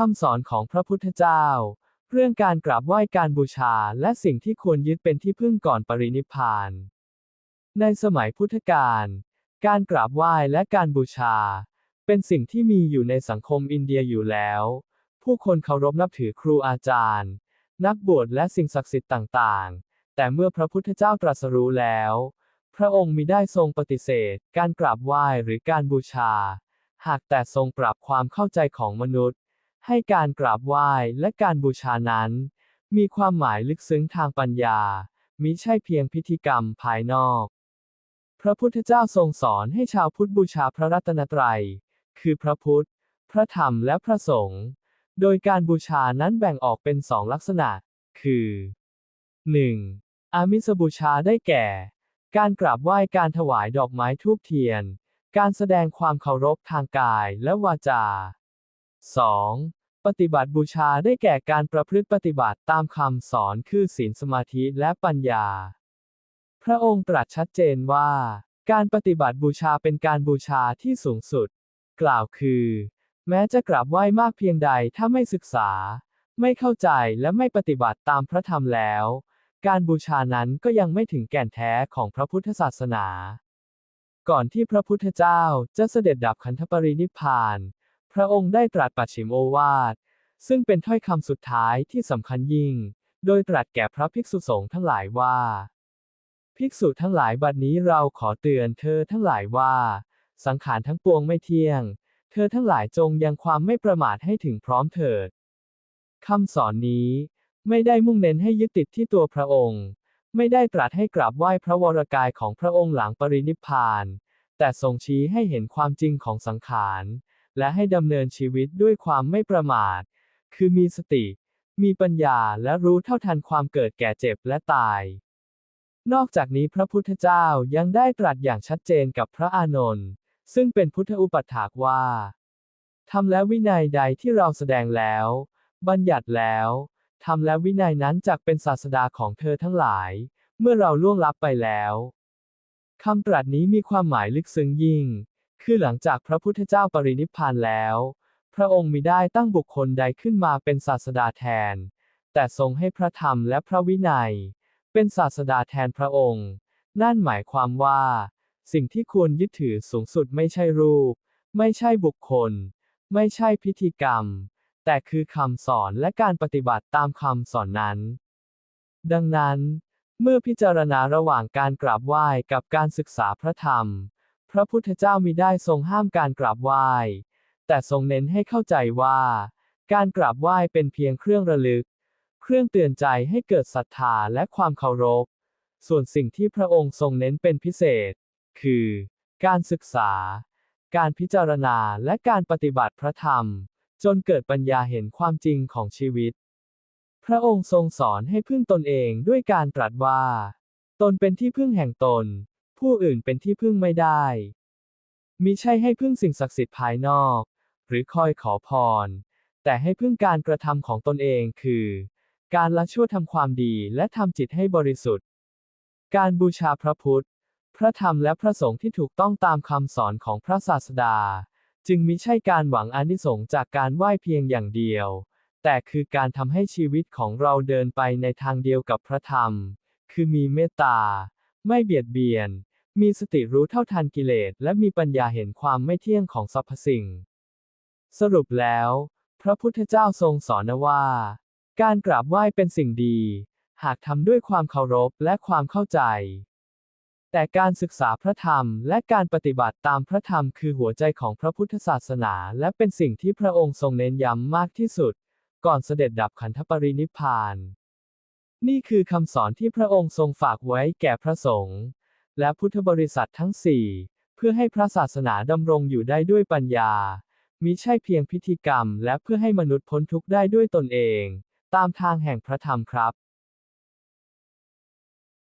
คำสอนของพระพุทธเจ้า เรื่องการกราบไหว้การบูชาและสิ่งที่ควรยึดเป็นที่พึ่งก่อนปรินิพาน ในสมัยพุทธกาลการกราบไหว้และการบูชา เป็นสิ่งที่มีอยู่ในสังคมอินเดียอยู่แล้ว ผู้คนเคารพนับถือครูอาจารย์ นักบวชและสิ่งศักดิ์สิทธิ์ต่างๆ แต่เมื่อพระพุทธเจ้าตรัสรู้แล้ว พระองค์มิได้ทรงปฏิเสธ การกราบไหว้หรือการบูชา หากแต่ทรงปรับความเข้าใจของมนุษย์ ให้การกราบไหว้และการบูชานั้น มีความหมายลึกซึ้งทางปัญญา มิใช่เพียงพิธีกรรมภายนอก พระพุทธเจ้าทรงสอนให้ชาวพุทธบูชาพระรัตนตรัย คือพระพุทธ พระธรรมและพระสงฆ์ โดยการบูชานั้นแบ่งออกเป็นสองลักษณะ คือ 1. อามิสบูชาได้แก่ การกราบไหว้การถวายดอกไม้ทูบเทียน การแสดงความเคารพทางกายและวาจา 2. ปฏิบัติบูชาได้แก่การประพฤติปฏิบัติตามคำสอนคือศีลสมาธิและปัญญา พระองค์ตรัสชัดเจนว่า การปฏิบัติบูชาเป็นการบูชาที่สูงสุด กล่าวคือ แม้จะกราบไหว้มากเพียงใดถ้าไม่ศึกษา ไม่เข้าใจและไม่ปฏิบัติตามพระธรรมแล้ว การบูชานั้นก็ยังไม่ถึงแก่นแท้ของพระพุทธศาสนา ก่อนที่พระพุทธเจ้าจะเสด็จดับขันธปรินิพพาน พระองค์ได้ตรัสปัจฉิมโอวาท ซึ่งเป็นถ้อยคำสุดท้ายที่สำคัญยิ่ง โดยตรัสแก่พระภิกษุสงฆ์ทั้งหลายว่า ภิกษุทั้งหลายบัดนี้เราขอเตือนเธอทั้งหลายว่า สังขารทั้งปวงไม่เที่ยง เธอทั้งหลายจงยังความไม่ประมาทให้ถึงพร้อมเถิดคำสอนนี้ไม่ได้มุ่งเน้นให้ยึดติดที่ตัวพระองค์ ไม่ได้ตรัสให้กราบไหว้พระวรกายของพระองค์หลังปรินิพพาน แต่ทรงชี้ให้เห็นความจริงของสังขาร และให้ดำเนินชีวิตด้วยความไม่ประมาท คือมีสติ มีปัญญาและรู้เท่าทันความเกิดแก่เจ็บและตาย นอกจากนี้พระพุทธเจ้ายังได้ตรัสอย่างชัดเจนกับพระอานนท์ซึ่งเป็นพุทธอุปัฏฐากว่าทำและวินัยใดที่เราแสดงแล้ว บัญญัติแล้วทำและวินัยนั้นจักเป็นศาสดาของเธอทั้งหลาย เมื่อเราล่วงลับไปแล้วคำตรัสนี้มีความหมายลึกซึ้งยิ่ง คือหลังจากพระพุทธเจ้าปรินิพพานแล้ว พระองค์มิได้ตั้งบุคคลใดขึ้นมาเป็นศาสดาแทน แต่ทรงให้พระธรรมและพระวินัย เป็นศาสดาแทนพระองค์ นั่นหมายความว่า สิ่งที่ควรยึดถือสูงสุดไม่ใช่รูป ไม่ใช่บุคคล ไม่ใช่พิธีกรรม แต่คือคำสอนและการปฏิบัติตามคำสอนนั้น ดังนั้น เมื่อพิจารณาระหว่างการกราบไหว้กับการศึกษาพระธรรม ระพุทธเจ้ามิได้ทรงห้ามการกราบไหว้ แต่ทรงเน้นให้เข้าใจว่า การกราบไหว้เป็นเพียงเครื่องระลึก เครื่องเตือนใจให้เกิดศรัทธาและความเคารพ ส่วนสิ่งที่พระองค์ทรงเน้นเป็นพิเศษ คือ การศึกษา การพิจารณาและการปฏิบัติพระธรรม จนเกิดปัญญาเห็นความจริงของชีวิต พระองค์ทรงสอนให้พึ่งตนเองด้วยการตรัสว่า ตนเป็นที่พึ่งแห่งตน ผู้อื่นเป็นที่พึ่งไม่ได้มิใช่ให้พึ่งสิ่งศักดิ์สิทธิ์ภายนอก หรือคอยขอพร แต่ให้พึ่งการกระทำของตนเองคือ การละชั่วทำความดีและทำจิตให้บริสุทธิ์ การบูชาพระพุทธ พระธรรมและพระสงฆ์ที่ถูกต้องตามคำสอนของพระศาสดา จึงมิใช่การหวังอานิสงส์จากการไหว้เพียงอย่างเดียว แต่คือการทำให้ชีวิตของเราเดินไปในทางเดียวกับพระธรรม คือมีเมตตา ไม่เบียดเบียน มีสติรู้เท่าทันกิเลส และมีปัญญาเห็นความไม่เที่ยงของสรรพสิ่ง สรุปแล้ว พระพุทธเจ้าทรงสอนว่า การกราบไหว้เป็นสิ่งดี หากทำด้วยความเคารพและความเข้าใจ แต่การศึกษาพระธรรมและการปฏิบัติตามพระธรรมคือหัวใจของพระพุทธศาสนา และเป็นสิ่งที่พระองค์ทรงเน้นย้ำมากที่สุด ก่อนเสด็จดับขันธปรินิพพาน นี่คือคำสอนที่พระองค์ทรงฝากไว้แก่พระสงฆ์และพุทธบริษัททั้งสี่เพื่อให้พระศาสนาดำรงอยู่ได้ด้วยปัญญา มิใช่เพียงพิธีกรรมและเพื่อให้มนุษย์พ้นทุกข์ได้ด้วยตนเอง ตามทางแห่งพระธรรมครับ